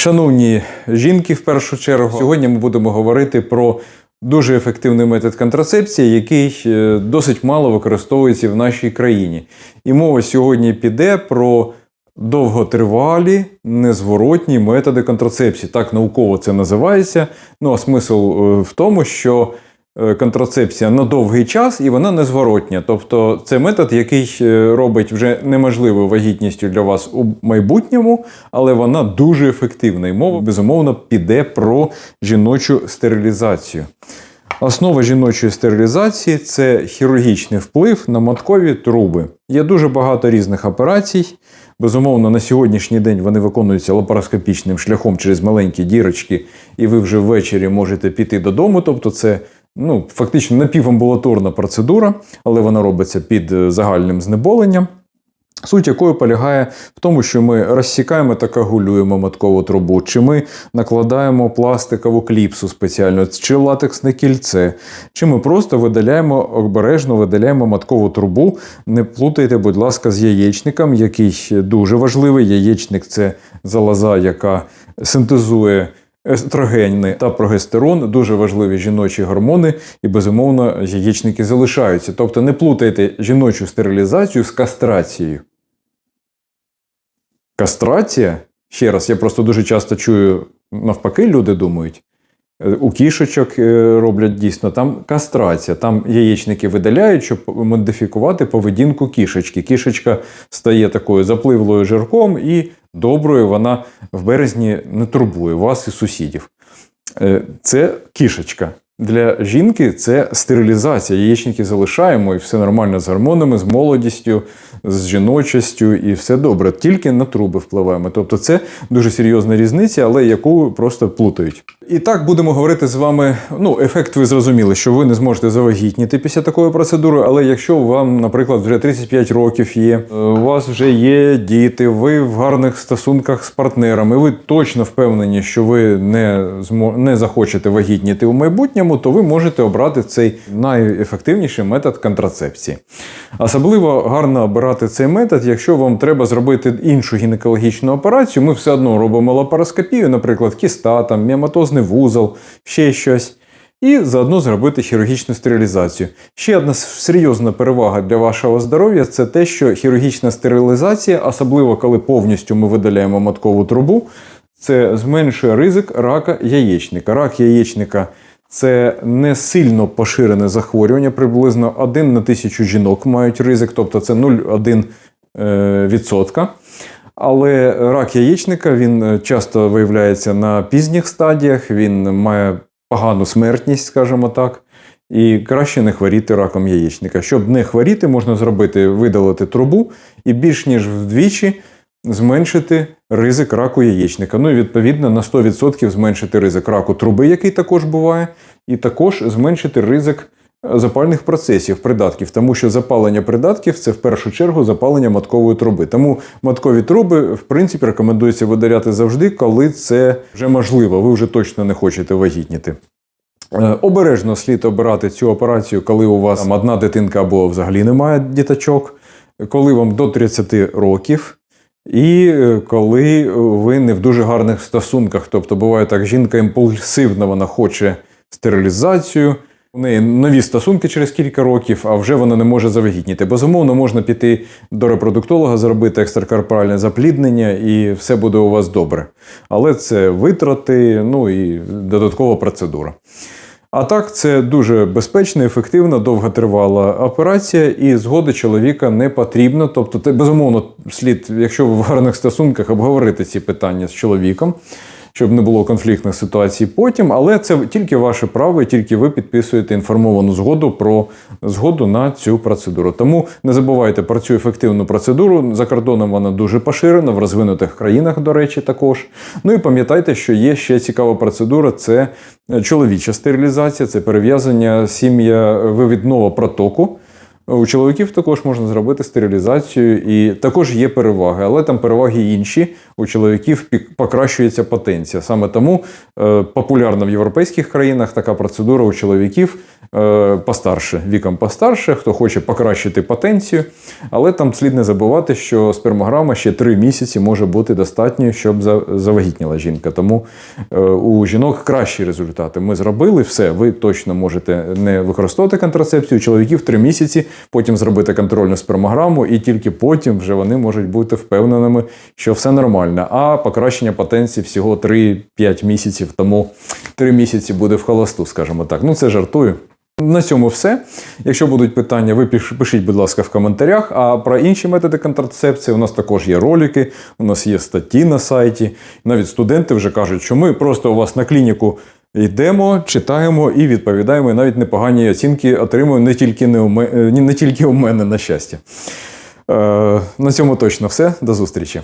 Шановні жінки, в першу чергу, сьогодні ми будемо говорити про дуже ефективний метод контрацепції, який е, досить мало використовується в нашій країні. І мова сьогодні піде про довготривалі, незворотні методи контрацепції. Так науково це називається. Ну а смисл е, в тому, що контрацепція на довгий час і вона незворотня. Тобто це метод, який е, робить вже неможливою вагітністю для вас у майбутньому, але вона дуже ефективна. І мова, безумовно, піде про жіночу стерилізацію. Основа жіночої стерилізації це хірургічний вплив на маткові труби. Є дуже багато різних операцій. Безумовно, на сьогоднішній день вони виконуються лапароскопічним шляхом через маленькі дірочки, і ви вже ввечері можете піти додому. Тобто, це ну, фактично напівамбулаторна процедура, але вона робиться під е, загальним знеболенням. Суть якої полягає в тому, що ми розсікаємо та кагулюємо маткову трубу, чи ми накладаємо пластикову кліпсу спеціально, чи латексне кільце, чи ми просто видаляємо обережно видаляємо маткову трубу. Не плутайте, будь ласка, з яєчником, який дуже важливий. Яєчник це залоза, яка синтезує. Естрогени та прогестерон дуже важливі жіночі гормони, і безумовно яєчники залишаються. Тобто не плутайте жіночу стерилізацію з кастрацією. Кастрація, ще раз, я просто дуже часто чую, навпаки, люди думають. У кішечок е, роблять дійсно там кастрація, там яєчники видаляють, щоб модифікувати поведінку кішечки. Кішечка стає такою запливлою жирком і доброю вона в березні не турбує вас і сусідів. Е, Це кішечка. Для жінки це стерилізація. Яєчники залишаємо, і все нормально з гормонами, з молодістю, з жіночістю, і все добре. Тільки на труби впливаємо. Тобто це дуже серйозна різниця, але яку просто плутають. І так будемо говорити з вами. Ну, ефект ви зрозуміли, що ви не зможете завагітніти після такої процедури, але якщо вам, наприклад, вже 35 років є, е, у вас вже є діти, ви в гарних стосунках з партнерами, ви точно впевнені, що ви не, змо... не захочете вагітніти у майбутньому, то ви можете обрати цей найефективніший метод контрацепції. Особливо гарно обирати цей метод, якщо вам треба зробити іншу гінекологічну операцію. Ми все одно робимо лапароскопію, наприклад, кіста, там, міоматозний вузол, ще щось. І заодно зробити хірургічну стерилізацію. Ще одна серйозна перевага для вашого здоров'я це те, що хірургічна стерилізація, особливо коли повністю ми видаляємо маткову трубу, це зменшує ризик рака яєчника. Рак яєчника це не сильно поширене захворювання, приблизно 1 на тисячу жінок мають ризик, тобто це 0,1%. е. Але рак яєчника він е, часто виявляється на пізніх стадіях, він має погану смертність, скажімо так. І краще не хворіти раком яєчника. Щоб не хворіти, можна зробити видалити трубу і більш ніж вдвічі зменшити ризик раку яєчника. Ну і відповідно на 100% зменшити ризик раку труби, який також буває, і також зменшити ризик е, запальних процесів придатків, тому що запалення придатків це в першу чергу запалення маткової труби. Тому маткові труби, в принципі, рекомендується видаляти завжди, коли це вже можливо. Ви вже точно не хочете вагітніти. Е, Обережно слід обирати цю операцію, коли у вас там одна дитинка або взагалі немає діточок, коли вам до 30 років. І е, коли ви не в дуже гарних стосунках, тобто буває так, жінка імпульсивна, вона хоче стерилізацію, у неї нові стосунки через кілька років, а вже вона не може завагітніти. Безумовно, можна піти до репродуктолога, зробити екстракорпоральне запліднення, і все буде у вас добре. Але це витрати, ну і додаткова процедура. А так, це дуже безпечна, ефективна, довготривала операція, і згоди чоловіка не потрібно. Тобто, безумовно слід, якщо ви в гарних стосунках, обговорити ці питання з чоловіком, щоб не було конфліктних ситуацій потім. Але це тільки ваше право, і тільки ви підписуєте інформовану згоду про згоду на цю процедуру. Тому не забувайте про цю ефективну процедуру. За кордоном вона дуже поширена, в розвинутих країнах, до речі, також. Ну і пам'ятайте, що є ще цікава процедура: це чоловіча стерилізація, це перев'язання сім'я вивідного протоку. У чоловіків також можна зробити стерилізацію, і також є переваги, але там переваги інші. У чоловіків покращується потенція. Саме тому е, популярна в європейських країнах така процедура у чоловіків постарше, віком постарше, хто хоче покращити потенцію. Але там слід не забувати, що спермограма ще 3 місяці може бути достатньою, щоб завагітніла жінка. Тому е, у жінок кращі результати. Ми зробили все. Ви точно можете не використовувати контрацепцію. У чоловіків 3 місяці, потім зробити контрольну спермограму, і тільки потім вже вони можуть бути впевненими, що все нормально. А покращення потенції всього 3-5 місяців, тому 3 місяці буде в холосту, скажімо так. Ну, це жартую. На цьому все. Якщо будуть питання, ви пишіть, будь ласка, в коментарях. А про інші методи контрацепції у нас також є ролики, у нас є статті на сайті. Навіть студенти вже кажуть, що ми просто у вас на клініку йдемо, читаємо і відповідаємо. І навіть непогані оцінки отримуємо не тільки, не у, ме- е, не тільки у мене, на щастя. Е, на цьому точно все. До зустрічі.